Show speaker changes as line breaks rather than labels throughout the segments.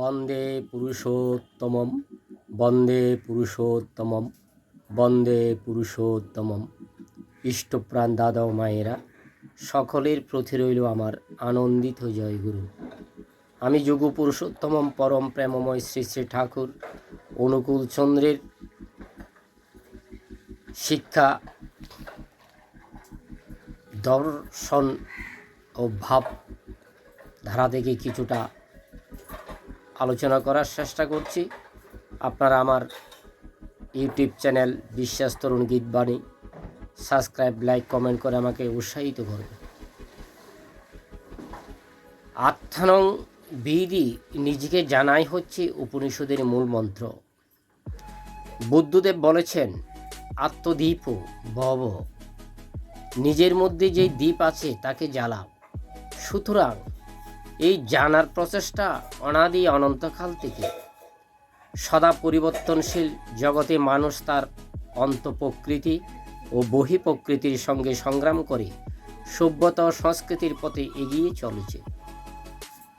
বন্দে পুরুষোত্তমম বন্দে পুরুষোত্তমম বন্দে পুরুষোত্তমম। ইষ্টপ্রাণ দাদা ও মায়েরা, সকলের প্রতি রইল আমার আনন্দিত জয়গুরু। আমি যোগ পুরুষোত্তমম পরম প্রেমময় শ্রী শ্রী ঠাকুর অনুকূল চন্দ্রের শিক্ষা, দর্শন ও ভাব ধারা থেকে কিছুটা আলোচনা করার চেষ্টা করছি। আপনারা আমার YouTube channel Biswas Tarun Gitbani subscribe, like, comment করে আমাকে উৎসাহিত করবে আত্মানং বিধি নিজেকে জানাই হচ্ছে উপনিষদের মূল মন্ত্র। বুদ্ধদেব বলেছেন, আত্মদীপ ভব। নিজের মধ্যে যে দ্বীপ আছে তাকে জ্বালাও। সুতরাং এই জানার প্রচেষ্টা অনাদি অনন্তকাল থেকে। সদা পরিবর্তনশীল জগতে মানুষ তার অন্তঃপ্রকৃতি ও বহি প্রকৃতির সঙ্গে সংগ্রাম করে সভ্যতা ও সংস্কৃতির পথে এগিয়ে চলেছে।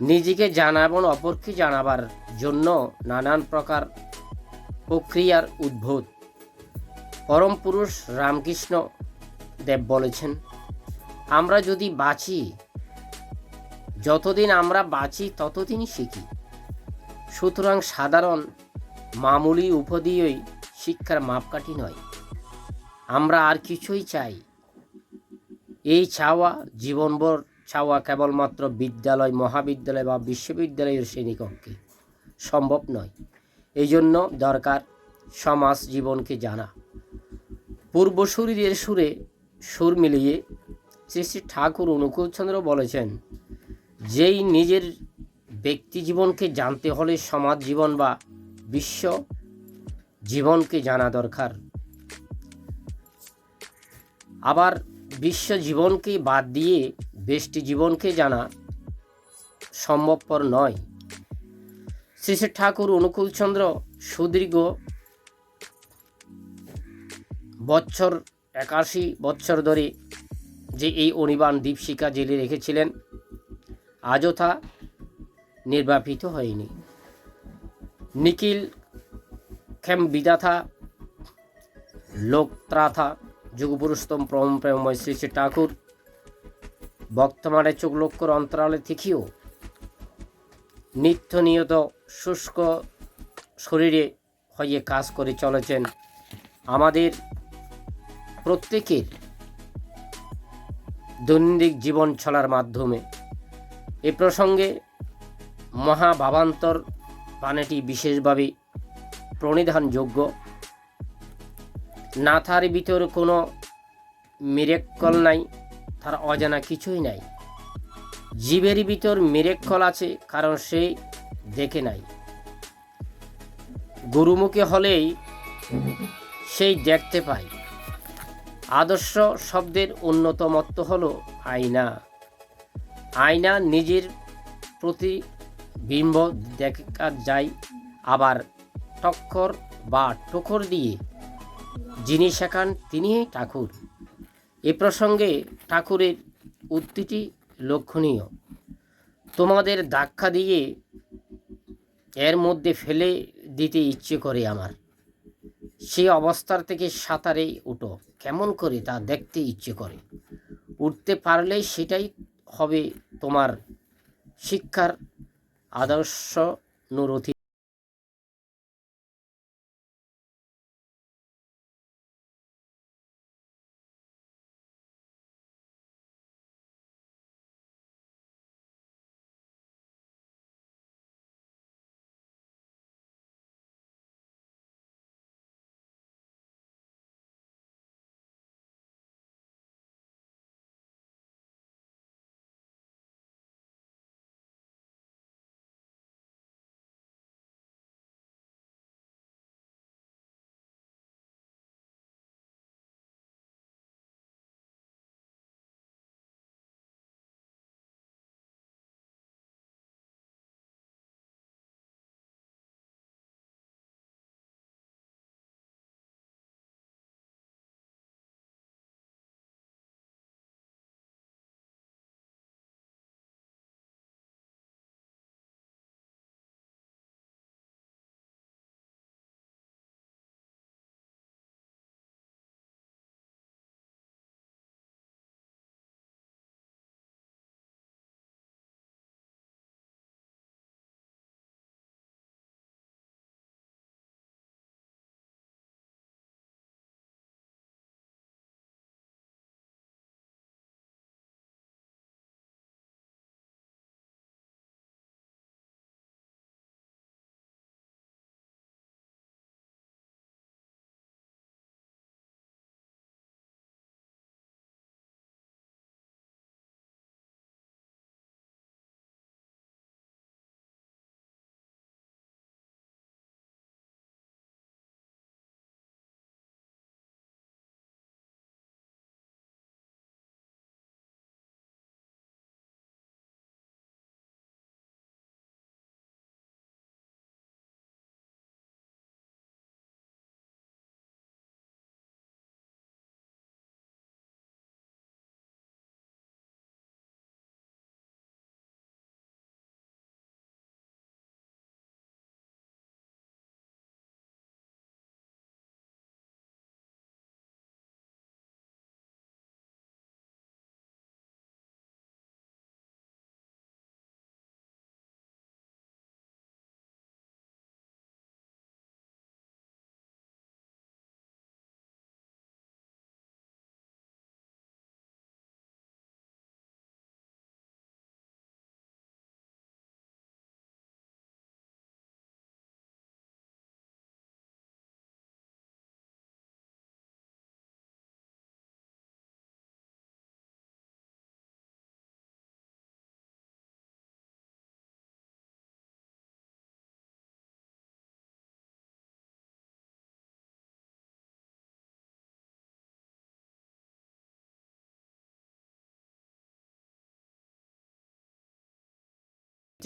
নিজেকে জানা এবং অপরকে জানাবার জন্য নানান প্রকার প্রক্রিয়ার উদ্ভূত। পরম পুরুষ রামকৃষ্ণ দেব বলেছেন, আমরা যদি বাঁচি যতদিন আমরা বাঁচি, ততদিনই শিখি। সুতরাং সাধারণ, মামুলি উপদিয়ই শিক্ষার মাপকাঠি নয়। আমরা আর কিছুই চাই। এই চাওয়া, জীবনভর চাওয়া কেবলমাত্র বিদ্যালয়, মহাবিদ্যালয় বা বিশ্ববিদ্যালয়ের শ্রেণীকক্ষে সম্ভব নয়। এই জন্য দরকার সমাজ জীবনকে জানা। পূর্বসূরীদের সুরে সুর মিলিয়ে শ্রী শ্রী ঠাকুর অনুকূলচন্দ্র বলেছেন যেই নিজের ব্যক্তি জীবনকে জানতে হলে সমাজ জীবন বা বিশ্ব জীবনকে জানা দরকার। আবার বিশ্ব জীবনকে বাদ দিয়ে ব্যষ্টি জীবনকে জানা সম্ভবপর নয়। শ্রী শ্রী ঠাকুর অনুকূলচন্দ্র সুদীর্ঘ বৎসর, একাশি বৎসর ধরে যে এই অনিবান দীপশিকা জেলে রেখেছিলেন। আজও তা নির্বাপিত হয়নি। নিখিল খেম বিদাথা লোকত্রাথা যুগপুরুষতম প্রম প্রেমময় শ্রী শ্রী ঠাকুর, বর্তমানে চোখ লক্ষ্যর অন্তরালে থেকেও নিত্য নিয়ত শুষ্ক শরীরে হয়ে কাজ করে চলেছেন আমাদের প্রত্যেকের দৈনন্দিন জীবন চলার মাধ্যমে। এ প্রসঙ্গে মহাভাবান্তর বাণীটি বিশেষভাবে প্রণিধানযোগ্য। না তার ভিতর কোনো মিরেক্কল নাই, তার অজানা কিছুই নাই। জীবের ভিতর মিরেক্কল আছে, কারণ সে দেখে নাই। গুরুমুখে হলেই সেই দেখতে পায়। আদর্শ শব্দের অন্যতমত্ব হল আয়না। আয়না নিজের প্রতিবিম্ব দেখা যায়, আবার টক্কর বা টোকর দিয়ে যিনি শেখান তিনি ঠাকুর। এ প্রসঙ্গে ঠাকুরের উক্তিটি লক্ষণীয়। তোমাদের ধাক্কা দিয়ে এর মধ্যে ফেলে দিতে ইচ্ছে করে আমার। সে অবস্থার থেকে সাঁতারে উঠো, কেমন করে তা দেখতে ইচ্ছে করে। উঠতে পারলেই সেটাই হবে তোমার শিক্ষার আদর্শ নুরথি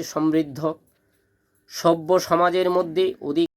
সমৃদ্ধ সভ্য সমাজের মধ্যে অধিক